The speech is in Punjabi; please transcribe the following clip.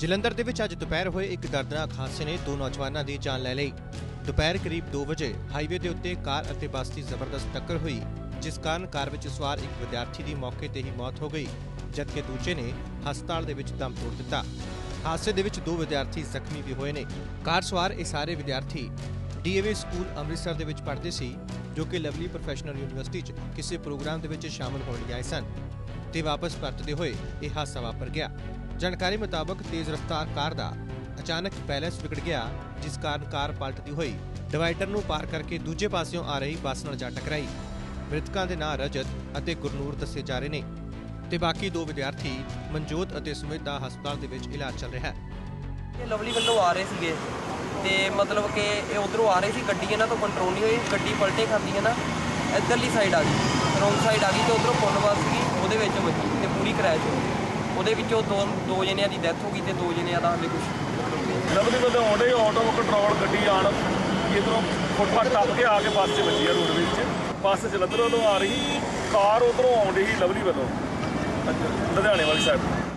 ਜਲੰਧਰ ਦੇ ਵਿੱਚ ਅੱਜ ਦੁਪਹਿਰ ਹੋਏ ਇੱਕ ਦਰਦਨਾਕ ਹਾਦਸੇ ਨੇ ਦੋ ਨੌਜਵਾਨਾਂ ਦੀ ਜਾਨ ਲੈ ਲਈ। ਦੁਪਹਿਰ ਕਰੀਬ 2 ਵਜੇ ਹਾਈਵੇ ਦੇ ਉੱਤੇ ਕਾਰ ਅਤੇ ਬੱਸ ਦੀ ਜ਼ਬਰਦਸਤ ਟੱਕਰ ਹੋਈ, ਜਿਸ ਕਾਰਨ ਕਾਰ ਵਿੱਚ ਸਵਾਰ ਇੱਕ ਵਿਦਿਆਰਥੀ ਦੀ ਮੌਕੇ ਤੇ ਹੀ ਮੌਤ ਹੋ ਗਈ, ਜਦਕਿ ਦੂਜੇ ਨੇ ਹਸਪਤਾਲ ਦੇ ਵਿੱਚ ਦਮ ਤੋੜ ਦਿੱਤਾ। ਹਾਦਸੇ ਦੇ ਵਿੱਚ ਦੋ ਵਿਦਿਆਰਥੀ ਜ਼ਖਮੀ ਵੀ ਹੋਏ ਨੇ। ਕਾਰ ਸਵਾਰ ਇਹ ਸਾਰੇ ਵਿਦਿਆਰਥੀ ਡੀਏਵੀ ਸਕੂਲ ਅੰਮ੍ਰਿਤਸਰ ਦੇ ਵਿੱਚ ਪੜ੍ਹਦੇ ਸੀ, ਜੋ ਕਿ ਲਵਲੀ ਪ੍ਰੋਫੈਸ਼ਨਲ ਯੂਨੀਵਰਸਿਟੀ 'ਚ ਕਿਸੇ ਪ੍ਰੋਗਰਾਮ ਦੇ ਵਿੱਚ ਸ਼ਾਮਲ ਹੋਣ ਲਈ ਆਏ ਸਨ। ਤੇ ਵਾਪਸ ਪਰਤਦੇ ਹੋਏ ਇਹ ਹਾਦਸਾ ਵਾਪਰ ਗਿਆ। ਜਾਣਕਾਰੀ ਮੁਤਾਬਕ ਤੇਜ਼ ਰਫ਼ਤਾਰ ਕਾਰ ਦਾ ਅਚਾਨਕ ਬੈਲੈਂਸ ਵਿਗੜ ਗਿਆ, ਜਿਸ ਕਾਰਨ ਕਾਰ ਪਲਟਦੀ ਹੋਈ ਡਿਵਾਈਡਰ ਨੂੰ ਪਾਰ ਕਰਕੇ ਦੂਜੇ ਪਾਸਿਓਂ ਆ ਰਹੀ ਬੱਸ ਨਾਲ ਜਾ ਟਕਰਾਈ। ਮ੍ਰਿਤਕਾਂ ਦੇ ਨਾਂ ਰਜਤ ਅਤੇ ਗੁਰਨੂਰ ਦੱਸੇ ਜਾ ਰਹੇ ਨੇ ਤੇ ਬਾਕੀ ਦੋ ਵਿਦਿਆਰਥੀ ਮਨਜੋਤ ਅਤੇ ਸੁਮਿਤ ਦਾ ਹਸਪਤਾਲ ਦੇ ਵਿੱਚ ਇਲਾਜ ਚੱਲ ਰਿਹਾ ਹੈ। ਇਹ ਲਵਲੀ ਵੱਲੋਂ ਆ ਰਹੇ ਸੀਗੇ ਤੇ ਮਤਲਬ ਕਿ ਇਹ ਉਧਰੋਂ ਆ ਰਹੇ ਸੀ, ਗੱਡੀ ਇਹਨਾਂ ਤੋਂ ਕੰਟਰੋਲ ਨਹੀਂ ਹੋਈ, ਗੱਡੀ ਪਲਟੇ ਖਾਂਦੀ ਹੈ ਨਾ, ਇੱਧਰਲੀ ਸਾਈਡ ਆ ਗਈ ਰੋਂਗ ਸਾਈਡ ਆ ਗਈ ਤੇ ਉਧਰੋਂ ਪੁੱਲ ਬੱਸ ਸੀਗੀ ਉਹਦੇ ਵਿੱਚ ਵੱਜੀ ਤੇ ਪੂਰੀ ਕਰੈਸ਼ ਹੋ ਗਈ। ਉਹਦੇ ਵਿੱਚੋਂ ਦੋ ਦੋ ਜਣਿਆਂ ਦੀ ਡੈਥ ਹੋ ਗਈ ਤੇ ਦੋ ਜਣਿਆਂ ਦਾ ਹਾਲੇ ਕੁਝ ਲਵਲੀ ਵੱਲੋਂ ਆਉਂਦੇ ਆਟੋ ਕੰਟਰੋਲ ਗੱਡੀ ਆਣ ਇਧਰੋਂ ਫੁੱਟਪਾਥ ਟੱਪ ਕੇ ਆ ਕੇ ਬੱਸ 'ਚ ਵੱਜੀ ਆ ਰੋਡ ਵਿੱਚ। ਬੱਸ ਜਲੰਧਰ ਵੱਲੋਂ ਆ ਰਹੀ ਕਾਰ ਉਧਰੋਂ ਆਉਂਦੀ ਸੀ ਲਵਲੀ ਵੱਲੋਂ। ਅੱਛਾ, ਲੁਧਿਆਣੇ ਵਾਲੀ ਸਾਈਡ